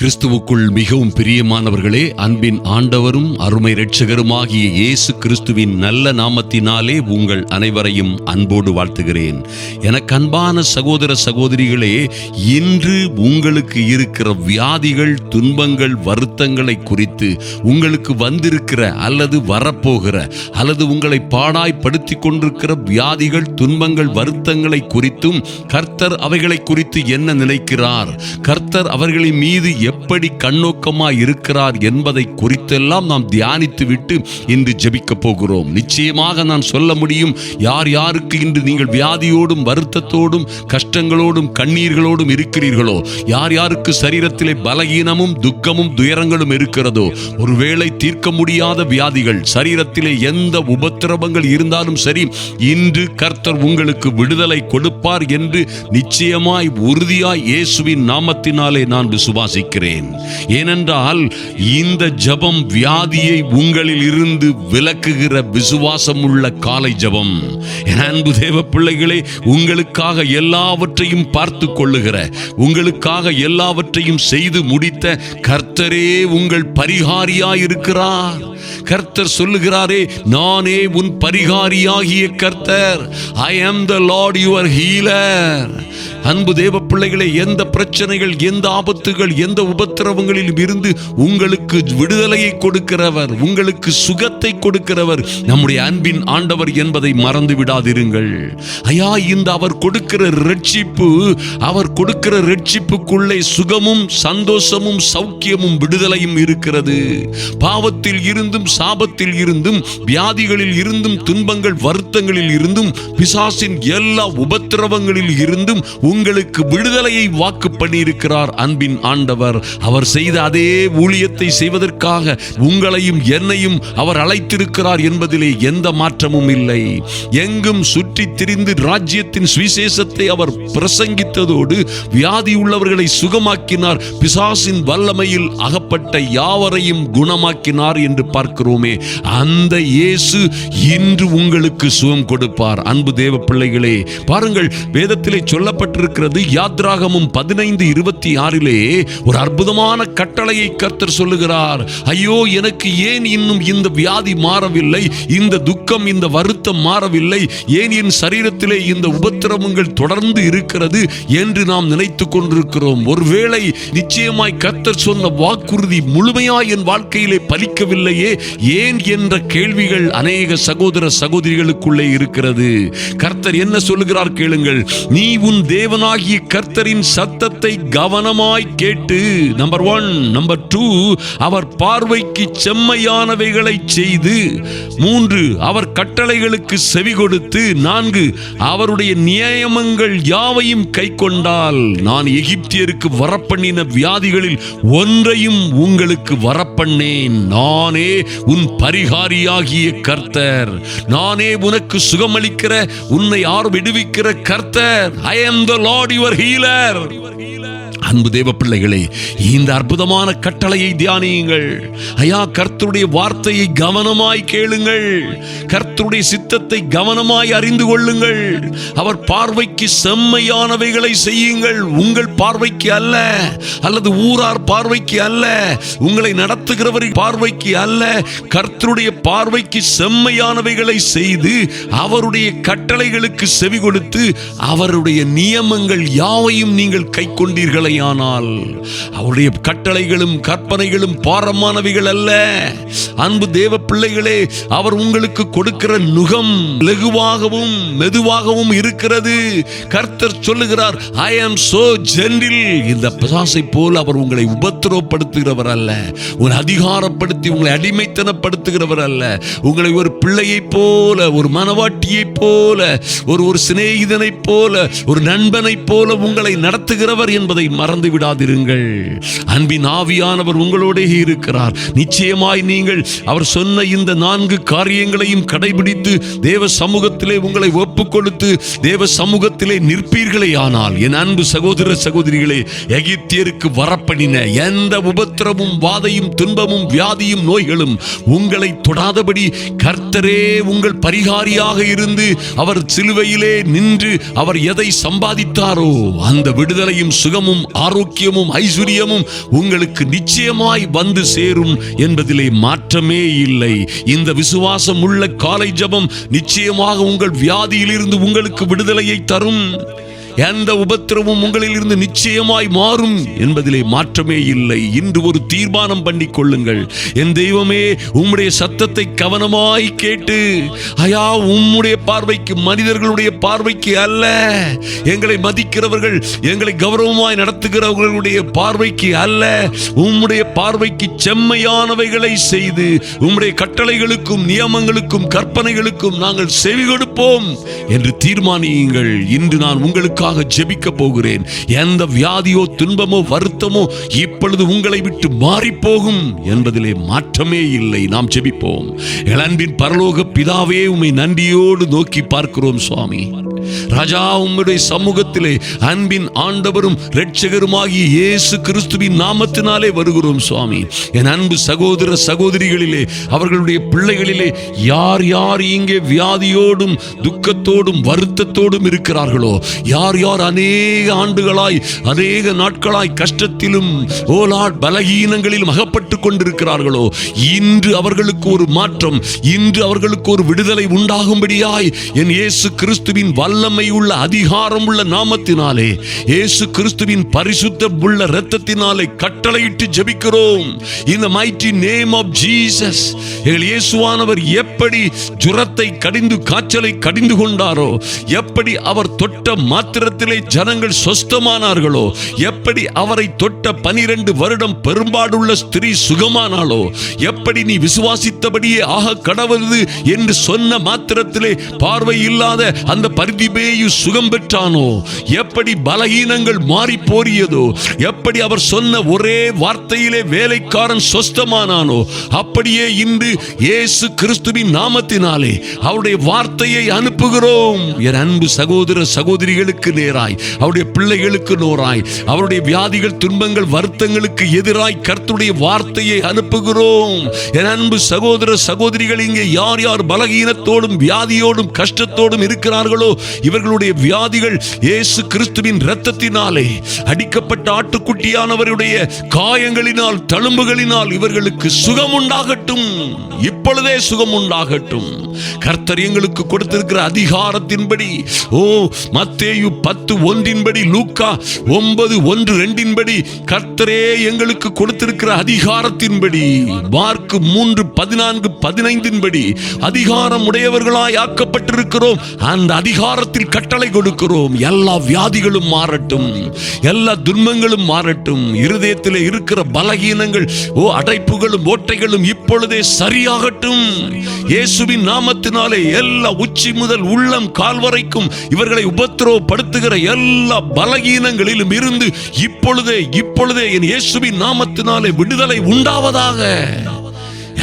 கிறிஸ்துவுக்குள் மிகவும் பிரியமானவர்களே அன்பின் ஆண்டவரும் அருமை இரட்சகருமாகிய இயேசு கிறிஸ்துவின் நல்ல நாமத்தினாலே உங்கள் அனைவரையும் அன்போடு வாழ்த்துகிறேன். எனக்கு அன்பான சகோதர சகோதரிகளே இன்று உங்களுக்கு இருக்கிற வியாதிகள் துன்பங்கள் வருத்தங்களை குறித்து உங்களுக்கு வந்திருக்கிற அல்லது வரப்போகிற அல்லது உங்களை பாடாய்ப்படுத்தி கொண்டிருக்கிற வியாதிகள் துன்பங்கள் வருத்தங்களை குறித்தும் கர்த்தர் அவைகளை குறித்து என்ன நினைக்கிறார்? கர்த்தர் அவர்களின் மீது எப்படி கண்ணோக்கமாக இருக்கிறார் என்பதை குறித்தெல்லாம் நாம் தியானித்து விட்டு இன்று ஜபிக்க போகிறோம். நிச்சயமாக நான் சொல்ல முடியும் யார் யாருக்கு இன்று நீங்கள் வியாதியோடும் வருத்தத்தோடும் கஷ்டங்களோடும் கண்ணீர்களோடும் இருக்கிறீர்களோ யார் யாருக்கு சரீரத்திலே பலகீனமும் துக்கமும் துயரங்களும் இருக்கிறதோ ஒருவேளை தீர்க்க முடியாத வியாதிகள் சரீரத்திலே எந்த உபத்திரவங்கள் இருந்தாலும் சரி இன்று கர்த்தர் உங்களுக்கு விடுதலை கொடுப்பார் என்று நிச்சயமாய் உறுதியாய் இயேசுவின் நாமத்தினாலே நான் விசுவாசிக்கிறேன். ஏனென்றால் இந்த ஜபம் வியாதியை உங்களில் இருந்து விலக்குகிற விசுவாசம் உள்ள காலை ஜெபம். என் அன்பு தேவ பிள்ளைகளே உங்களுக்காக எல்லாவற்றையும் பார்த்து கொள்ளுகிற உங்களுக்காக எல்லாவற்றையும் செய்து முடித்த கர்த்தரே உங்கள் பரிகாரியாயிருக்கிறார். கர்த்தர் சொல்லுகிறாரே நானே உன் பரிகாரியாகிய கர்த்தர். ஐ ஆம் த லார்ட் யுவர் ஹீலர் அன்பு தேவ பிள்ளைகளை எந்த பிரச்சனைகள் எந்த ஆபத்துகள் எந்த உபத்திரவங்களிலும் இருந்து உங்களுக்கு விடுதலையை கொடுக்கிறவர் உங்களுக்கு சுகத்தை கொடுக்கிறவர் நம்முடைய அன்பின் ஆண்டவர் என்பதை மறந்து விடாதிருங்கள். ஐயா இந்த அவர் கொடுக்கிற ரட்சிப்பு அவர் கொடுக்கிற ரட்சிப்புக்குள்ளே சுகமும் சந்தோஷமும் சௌக்கியமும் விடுதலையும் இருக்கிறது. பாவத்தில் இருந்தும் சாபத்தில் இருந்தும் வியாதிகளில் இருந்தும் துன்பங்கள் வருத்தங்களில் இருந்தும் பிசாசின் எல்லா உபத்திரவங்களில் இருந்தும் உங்களுக்கு விடுதலையை வாக்கு பண்ணியிருக்கிறார் அன்பின் ஆண்டவர். அவர் செய்த அதே ஊழியத்தை செய்வதற்காக உங்களையும் என்னையும் அவர் அழைத்திருக்கிறார் என்பதிலே எந்த மாற்றமும் இல்லை. எங்கும் சுற்றி திரிந்து ராஜ்யத்தின் சுவிசேஷத்தை அவர் பிரசங்கித்ததோடு வியாதி உள்ளவர்களை சுகமாக்கினார். பிசாசின் வல்லமையில் அகப்பட்ட யாவரையும் குணமாக்கினார் என்று பார்க்கிறோமே. அந்த இயேசு இன்று உங்களுக்கு சுகம் கொடுப்பார். அன்பு தேவ பிள்ளைகளே பாருங்கள் வேதத்திலே இருக்கிறது யாத்ராகமும் பதினைந்து இருபத்தி ஆறிலே ஒரு அற்புதமான கட்டளையை கர்த்தர் சொல்லுகிறார். ஐயோ எனக்கு ஏன் இன்னும் இந்த வியாதி மாறவில்லை? இந்த துக்கம் இந்த வருத்தம் மாறவில்லை? ஏன் என் சரீரத்திலே இந்த உபத்திரவங்கள் தொடர்ந்து இருக்கிறது? என்று நாம் நினைத்து கொண்டிருக்கிறோம். ஒருவேளை நிச்சயமாய் கர்த்தர் சொன்ன வாக்குறுதி முழுமையாய் என் வாழ்க்கையிலே பலிக்கவில்லையே? ஏன் என்ற கேள்விகள் அநேக சகோதர சகோதரிகளுக்குள்ளே இருக்கிறது. கர்த்தர் என்ன சொல்லுகிறார் கேளுங்கள். நீ உன் தேவ தேவனாகிய கர்த்தரின் சத்தத்தை கவனமாய் கேட்டு நம்பர் ஒன் நம்பர் டூ அவர் பார்வைக்கு செம்மையானவைகளை செய்து மூன்று அவர் கட்டளைகளுக்கு செவி கொடுத்து நான்கு அவருடைய நியாயமங்கள் யாவையும் கை கொண்டால் நான் எகிப்தியருக்கு வரப்பண்ணின வியாதிகளில் ஒன்றையும் உங்களுக்கு வரப்பண்ணேன். நானே உன் பரிகாரியாகிய கர்த்தர். நானே உனக்கு சுகமளிக்கிற உன்னை யார் விடுவிக்கிற கர்த்தர். I am the Lord your healer அன்பு தேவ பிள்ளைகளே இந்த அற்புதமான கட்டளையை தியானியுங்கள். ஐயா கர்த்தருடைய வார்த்தையை கவனமாய் கேளுங்கள். கர்த்தருடைய சித்தத்தை கவனமாய் அறிந்து கொள்ளுங்கள். அவர் பார்வைக்கு செம்மையானவைகளை செய்யுங்கள். உங்கள் பார்வைக்கு அல்ல அல்லது ஊரார் பார்வைக்கு அல்ல உங்களை நடத்துகிறவர் பார்வைக்கு அல்ல. கர்த்தருடைய பார்வைக்கு செம்மையானவைகளை செய்து அவருடைய கட்டளைகளுக்கு செவி கொடுத்து அவருடைய நியமங்கள் யாவையும் நீங்கள் கை கொண்டீர்களேயானால் அவருடைய கட்டளைகளும் கற்பனைகளும் பாரமானவைகள் அல்ல. அன்பு தேவ பிள்ளைகளே அவர் உங்களுக்கு கொடுக்கிற நுகம் லெகுவாகவும் மெதுவாகவும் இருக்கிறது. கர்த்தர் சொல்லுகிறார் ஐ ஆம் சோ ஜென்டில் இந்த பிசாசை போல் அவர் உங்களை உபத்திரவப்படுத்துகிறவர் அல்ல. உங்களை அதிகாரப்படுத்தி உங்களை அடிமைத்தனப்படுத்துகிறவர் அல்ல. உங்களை ஒரு பிள்ளையைப் போல ஒரு மனவாட்டியைப் போல ஒரு ஒரு சிநேகிதனைப் போல ஒரு நண்பனைப் போல உங்களை நடத்துகிறவர் என்பதை மறந்து விடாதிருங்கள் அன்பின் ஆவியானவர் உங்களோடே இருக்கிறார். நிச்சயமாய் நீங்கள் அவர் சொன்ன இந்த நான்கு காரியங்களையும் கடைபிடித்து தேவ சமூகத்திலே உங்களை ஒப்புக் கொடுத்து தேவ சமூகத்திலே நிற்பீர்களே ஆனால் என் அன்பு சகோதர சகோதரிகளே எகிப்தியருக்கு வரப்படின எந்த உபத்திரமும் வாதையும் துன்பமும் வியாதியும் நோய்களும் உங்களை தொடாதபடி கர்த்தரே உங்கள் பரிகாரியாக இருந்து அவர் சிலுவையிலே நின்று அவர் எதை சம்பாதி சம்பாதித்தாரோ அந்த விடுதலையும் சுகமும் ஆரோக்கியமும் ஐஸ்வர்யமும் உங்களுக்கு நிச்சயமாய் வந்து சேரும் என்பதிலே மாற்றமே இல்லை. இந்த விசுவாசம் உள்ள காலை ஜெபம் நிச்சயமாக உங்கள் வியாதியிலிருந்து உங்களுக்கு விடுதலையை தரும். எந்த உபத்திரமும் உங்களில் இருந்து நிச்சயமாய் மாறும் என்பதிலே மாற்றமே இல்லை. இன்று ஒரு தீர்மானம் பண்ணிக் கொள்ளுங்கள். என் தெய்வமே உம்முடைய சத்தத்தை கவனமாய் கேட்டு ஐயா உம்முடைய பார்வைக்கு மனிதர்களுடைய பார்வைக்கு அல்ல. எங்களை மதிக்கிறவர்கள் எங்களை கௌரவமாய் நடத்துகிறவர்களுடைய பார்வைக்கு அல்ல. உம்முடைய பார்வைக்கு செம்மையானவைகளை செய்து உம்முடைய கட்டளைகளுக்கும் நியமங்களுக்கும் கற்பனைகளுக்கும் நாங்கள் செவி கொடுப்போம் என்று தீர்மானியுங்கள். இன்று நான் உங்களுக்காக ஜெபிக்க போகிறேன். எந்த வியாதியோ துன்பமோ வருத்தமோ இப்பொழுது உங்களை விட்டு மாறி போகும் என்பதிலே மாற்றமே இல்லை. நாம் ஜெபிப்போம். இளன்பின் பரலோக பிதாவே உம்மை நன்றியோடு நோக்கி பார்க்கிறோம் சுவாமி. ராஜா உம்முடைய சமூகத்திலே அன்பின் ஆண்டவரும் இரட்சகருமாகிய இயேசு கிறிஸ்துவின் நாமத்தினாலே வருகிறோம் சுவாமி. என் அன்பு சகோதர சகோதரிகளிலே அவர்களுடைய பிள்ளைகளிலே யார் யார் இங்கே வியாதியோடும் துக்கத்தோடும் வருத்தத்தோடும் இருக்கிறார்களோ? யார் யார் அநேக ஆண்டுகளாய் அநேக நாட்களாய் கஷ்டத்திலும் ஓலாட் பலகீனங்களிலும் அகப்பட்டு கொண்டிருக்கிறார்களோ? இன்று அவர்களுக்கு ஒரு மாற்றம் இன்று அவர்களுக்கு ஒரு விடுதலை உண்டாகும்படியாய் என் இயேசு கிறிஸ்துவின் வல்லமை உள்ள அதிகாரம் உள்ள நாமத்தினாலே இயேசு கிறிஸ்துவின் பரிசுத்த உள்ள இரத்தத்தினாலே கட்டளையிட்டு ஜெபிக்கிறோம். இந்த மைட்டி நேம் ஆஃப் ஜீசஸ் எங்கள் இயேசுவானவர் எப்படி ஜுரத்தை கடிந்து காய்ச்சலை கடிந்து கொண்டாரோ எப்படி அவர் தொட்ட மாத்திரத்திலே ஜனங்கள் சொஸ்தமானார்களோ எப்படி அவரை தொட்ட பனிரெண்டு வருடம் பெரும்பாடுள்ள ஸ்திரீ சுகமானாலோ எப்படி நீ விசுவாசித்தபடியே ஆக கடவுது என்று சொன்ன மாத்திரத்திலே பார்வை இல்லாத அந்த பரிதி பரிதிபேயு சுகம் பெற்றானோ எப்படி பலகீனங்கள் மாறி போறியதோ எப்படி அவர் சொன்ன ஒரே வார்த்தையிலே வேலைக்காரன் சொஸ்தமானானோ அப்படியே இன்று இயேசு கிறிஸ்துவின் நாமத்தினாலே அவருடைய வார்த்தையை அனுப்புகிறோம். என் அன்பு சகோதர சகோதரிகளுக்கு நேராய் அவருடைய பிள்ளைகளுக்கு நோராய் அவருடைய வியாதிகள் துன்பங்கள் வருத்தங்களுக்கு எதிராய் கர்த்துடைய வார்த்தையை அனுப்புகிறோம். என் அன்பு சகோதர சகோதரிகள் இங்கே யார் யார் பலகீனத்தோடும் வியாதியோடும் கஷ்டத்தோடும் இருக்கிறார்களோ இவர்களுடைய வியாதிகள் இயேசு கிறிஸ்துவின் இரத்தத்தினாலே அடிக்கப்பட்ட ஆட்டுக்குட்டியானவருடைய காயங்களினால் தழும்புகளினால் இவர்களுக்கு சுகம் உண்டாகட்டும் இப்பொழுதே சுகம் உண்டாகட்டும். கர்த்தர் எங்களுக்கு கொடுத்திருக்கிற அதிகாரத்தின்படி ஓ மத்தேயு பத்து ஒன்றின்படி லூக்கா ஒன்பது ஒன்று ரெண்டின்படி கர்த்தரே எங்களுக்கு கொடுத்திருக்கிற அதிகாரத்தின்படி மார்க் மூன்று பதினான்கு பதினைந்தின்படி அதிகாரம் உடையவர்களாய் ஆக்கப்பட்டிருக்கிறோம். அந்த அதிகாரத்தில் கட்டளை கொடுக்கிறோம். எல்லா வியாதிகளும் மாறட்டும். எல்லா துன்பங்களும் மாறட்டும். இருதயத்தில் இருக்கிற பலகீனங்கள் ஓ அடைப்புகளும் ஓட்டைகளும் இப்போ இப்பொழுதே சரியாகட்டும். இயேசுவின் நாமத்தினாலே எல்லா உச்சி முதல் உள்ளம் கால் வரைக்கும் இவர்களை உபத்திரவப்படுத்துகிற எல்லா பலகீனங்களிலும் இருந்து இப்பொழுதே இப்பொழுதே என் இயேசுவின் நாமத்தினாலே விடுதலை உண்டாவதாக.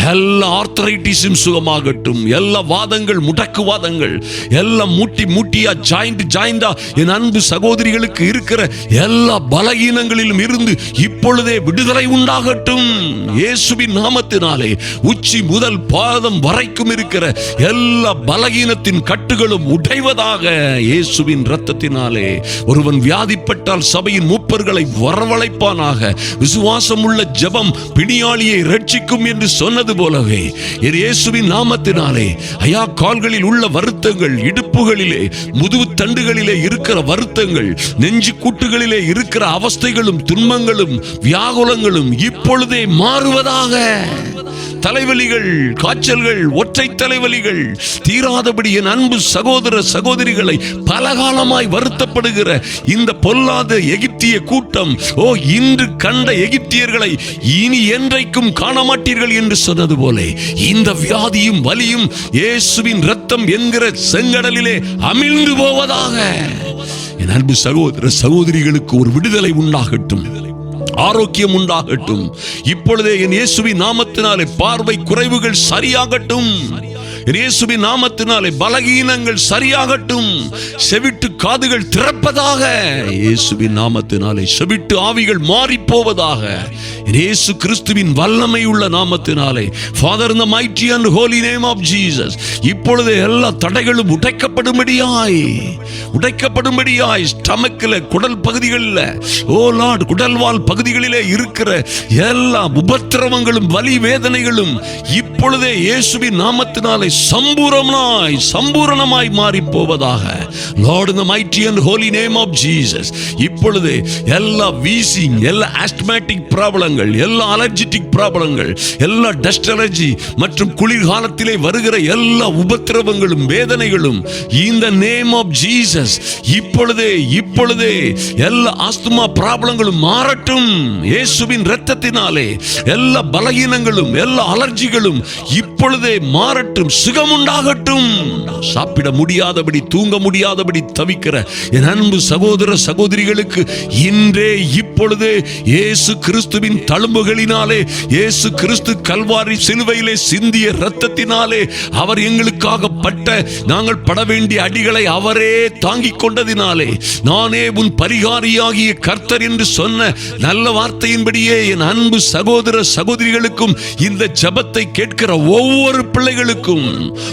எல்லா ஆர்த்தரைட்டிஸும் சுகமாகட்டும். எல்லா வாதங்கள் முடக்கு வாதங்கள் எல்லாம் மூட்டி மூட்டியா ஜாயிண்ட் ஜாயிண்டா என் அன்பு சகோதரிகளுக்கு இருக்கிற எல்லா பலகீனங்களிலும் இருந்து இப்பொழுதே விடுதலை உண்டாகட்டும். இயேசுவின் நாமத்தினாலே உச்சி முதல் பாதம் வரைக்கும் இருக்கிற எல்லா பலகீனத்தின் கட்டுகளும் உடைவதாக இயேசுவின் இரத்தத்தினாலே. ஒருவன் வியாதிப்பட்டால் சபையின் மூப்பர்களை வரவழைப்பானாக. விசுவாசம் உள்ள ஜெபம் பிணியாளியை ரட்சிக்கும் என்று சொன்னது போலவே. என் இயேசுவின் நாமத்தினாலே ஐயா கால்களில் உள்ள வருத்தங்கள் இடுப்புகளிலே முதுகு தண்டுகளிலே இருக்கிற வருத்தங்கள் நெஞ்சு கூட்டுகளிலே இருக்கிற அவஸ்தைகளும் துன்பங்களும் வியாகுலங்களும் இப்பொழுதே மாறுவதாக. தலைவலிகள் காய்ச்சல்கள் ஒற்றை தலைவலிகள் தீராதபடி என் அன்பு சகோதர சகோதரிகளை பலகாலமாய் வருத்தப்படுகிற இந்த பொல்லாத எகிப்திய கூட்டம் ஓ இன்று கண்ட எகிப்தியர்களை இனி என்றைக்கும் காண மாட்டீர்கள் என்று சொன்னது போல இந்த வியாதியும் வலியும் இயேசுவின் ரத்தம் என்கிற செங்கடலிலே அமிழ்ந்து போவதாக. என் அன்பு சகோதர சகோதரிகளுக்கு ஒரு விடுதலை உண்டாகட்டும். ஆரோக்கியம் உண்டாகட்டும் இப்பொழுதே என் இயேசுவின் நாமத்தினாலே பார்வை குறைவுகள் சரியாகட்டும். இயேசுவி நாமத்தினாலே பலகீனங்கள் சரியாகட்டும். செவிட்டு காதுகள் திறப்பதாக. இயேசுவின் நாமத்தினாலே செவிட்டு ஆவிகள் மாறி போவதாக இயேசு கிறிஸ்துவின் வல்லமை உள்ள நாமத்தினாலே. ஃபாதர் இந்த mighty and holy name of Jesus இப்பொழுது எல்லா தடைகளும் உடைக்கப்படும்படியாய். உடைக்கப்படும்படியாய் ஸ்டமக்கில் குடல் பகுதிகளில். ஓ லார்ட் குடல்வால் பகுதிகளிலே இருக்கிற எல்லா உபத்திரவங்களும் வலி வேதனைகளும் இப்பொழுதே இயேசுவின் நாமத்தினாலே சம்பூரணமாய் சம்பூரணமாய் மாறி போவதாக லார்ட் இந்த mighty and holy name of Jesus இப்பொழுது எல்லா வீசிங் எல்லா ஆஸ்ட்மேட்டிக் ப்ராப்ளங்கள் எல்லா அலர்ஜிட்டிக் ப்ராப்ளங்கள் எல்லா டஸ்ட் அலர்ஜி மற்றும் குளிர்காலத்திலே வருகிற எல்லா உபத்திரவங்களும் வேதனைகளும் இந்த நேம் ஆஃப் ஜீசஸ் இப்பொழுதே இப்பொழுதே எல்லா ஆஸ்துமா ப்ராப்ளங்களும் மாறட்டும். இயேசுவின் இரத்தத்தினாலே எல்லா பலகீனங்களும் எல்லா அலர்ஜிகளும் இப்பொழுதே மாறட்டும். சுகம் உண்டாகட்டும் சாப்பிட முடியாதபடி தூங்க முடியாதபடி தவிக்கிற என் அன்பு சகோதர சகோதரிகளுக்கு இன்றே இப்பொழுதே இயேசு கிறிஸ்துவின் தழும்புகளினாலே இயேசு கிறிஸ்து கல்வாரி சிலுவையிலே சிந்திய இரத்தத்தினாலே அவர் எங்களுக்காக பட்ட நாங்கள் பட வேண்டிய அடிகளை அவரே தாங்கிக் கொண்டதினாலே நானே உன் பரிகாரியாகிய கர்த்தர் என்று சொன்ன நல்ல வார்த்தையின்படியே என் அன்பு சகோதர சகோதரிகளுக்கும் இந்த ஜபத்தை கேட்கிற ஒவ்வொரு பிள்ளைகளுக்கும்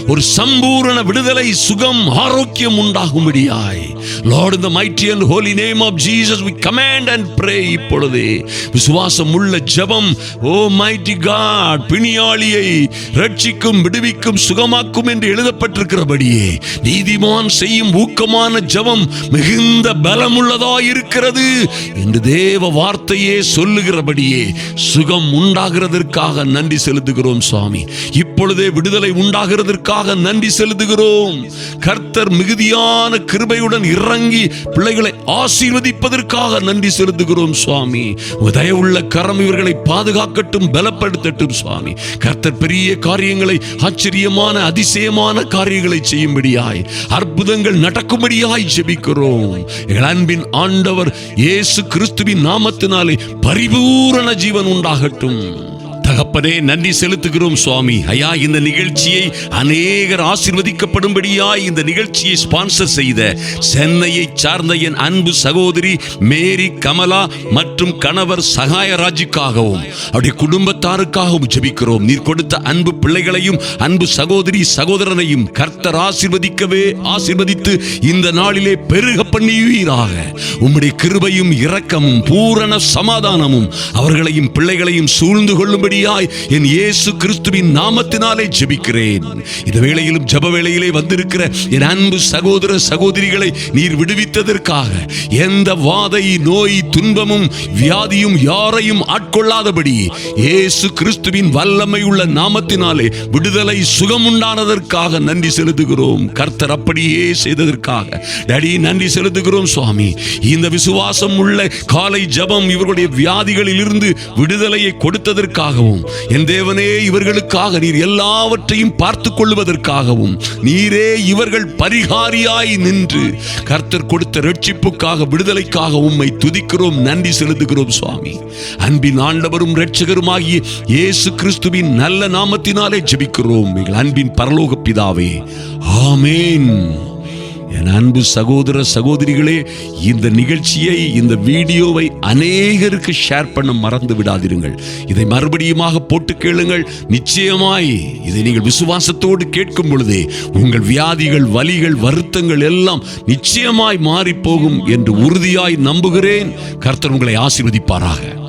ஒரு சம்பூரண விடுதலை சுகம் ஆரோக்கியம் உண்டாகும்படியாய். லார்ட் இந்த mighty and holy name of Jesus we command and pray இப்பொழுது. விசுவாசம் உள்ள ஜபம் ஓ மைட்டி காட் பிணியாளியை ரட்சிக்கும் விடுவிக்கும் சுகமாக்கும் என்று எழுதப்பட்டிருக்கிறபடியே. நீதிமான் செய்யும் ஊக்கமான ஜபம் மிகுந்த பலமுள்ளதா இருக்கிறது என்று தேவ வார்த்தையே சொல்லுகிறபடியே. சுகம் உண்டாகிறதற்காக நன்றி செலுத்துகிறோம் சுவாமி. இப்பொழுதே விடுதலை உண்டாக ஆகிறதற்காக நன்றி செலுத்துகிறோம். கர்த்தர் மிகுதியான கிருபையுடன் இறங்கி பிள்ளைகளை ஆசீர்வதிப்பதற்காக நன்றி செலுத்துகிறோம் சுவாமி. உதயவுள்ள கரம் இவர்களை பாதுகாக்கட்டும் பலப்படுத்தட்டும் சுவாமி. கர்த்தர் பெரிய காரியங்களை ஆச்சரியமான அதிசயமான காரியங்களை செய்யும்படியாய் அற்புதங்கள் நடக்கும்படியாய் ஜெபிக்கிறோம். எங்கள் அன்பின் ஆண்டவர் இயேசு கிறிஸ்துவின் நாமத்தினாலே பரிபூரண ஜீவன் உண்டாகட்டும். தகப்பனே நன்றி செலுத்துகிறோம் சுவாமி. ஐயா இந்த நிகழ்ச்சியை அநேகர் ஆசிர்வதிக்கப்படும்படியாய் இந்த நிகழ்ச்சியை ஸ்பான்சர் செய்த சென்னையை சார்ந்த என் அன்பு சகோதரி மேரி கமலா மற்றும் கணவர் சகாயராஜுக்காகவும் அவருடைய குடும்பத்தாருக்காகவும் ஜெபிக்கிறோம். நீர் கொடுத்த அன்பு பிள்ளைகளையும் அன்பு சகோதரி சகோதரனையும் கர்த்தர் ஆசிர்வதிக்கவே ஆசிர்வதித்து இந்த நாளிலே பெருக பண்ணுவீராக உம்முடைய கிருபையும் இரக்கமும் பூரண சமாதானமும் அவர்களையும் பிள்ளைகளையும் சூழ்ந்து கொள்ளும்படி கொள்ளும்படியாய் என் இயேசு கிறிஸ்துவின் நாமத்தினாலே ஜெபிக்கிறேன். இந்த வேளையிலும் ஜப வேளையிலே வந்திருக்கிற என் அன்பு சகோதர சகோதரிகளை நீர் விடுவித்ததற்காக எந்த வாதை நோய் துன்பமும் வியாதியும் யாரையும் ஆட்கொள்ளாதபடி இயேசு கிறிஸ்துவின் வல்லமை உள்ள நாமத்தினாலே விடுதலை சுகம் உண்டானதற்காக நன்றி செலுத்துகிறோம். கர்த்தர் அப்படியே செய்ததற்காக டடி நன்றி செலுத்துகிறோம் சுவாமி. இந்த விசுவாசம் உள்ள காலை ஜபம் இவர்களுடைய வியாதிகளில் இருந்து விடுதலையை கொடுத்ததற்காகவும் என் தேவனே இவர்களுக்காக நீர் எல்லாவற்றையும் பார்த்து கொள்வதற்காகவும் நீரே இவர்கள் பரிகாரியாய் நின்று கர்த்தர் கொடுத்த ரட்சிப்புக்காக விடுதலைக்காக உம்மை துதிக்கிறோம் நன்றி செலுத்துகிறோம் சுவாமி. அன்பின் ஆண்டவரும் இரட்சகருமாகிய இயேசு கிறிஸ்துவின் நல்ல நாமத்தினாலே ஜெபிக்கிறோம் எங்கள் அன்பின் பரலோக பிதாவே. ஆமேன். என் அன்பு சகோதர சகோதரிகளே இந்த நிகழ்ச்சியை இந்த வீடியோவை அநேகருக்கு ஷேர் பண்ண மறந்து விடாதிருங்கள். இதை மறுபடியுமாக போட்டு கேளுங்கள். நிச்சயமாய் இதை நீங்கள் விசுவாசத்தோடு கேட்கும் பொழுதே உங்கள் வியாதிகள் வலிகள் வருத்தங்கள் எல்லாம் நிச்சயமாய் மாறி போகும் என்று உறுதியாய் நம்புகிறேன். கர்த்தர் உங்களை ஆசீர்வதிப்பாராக.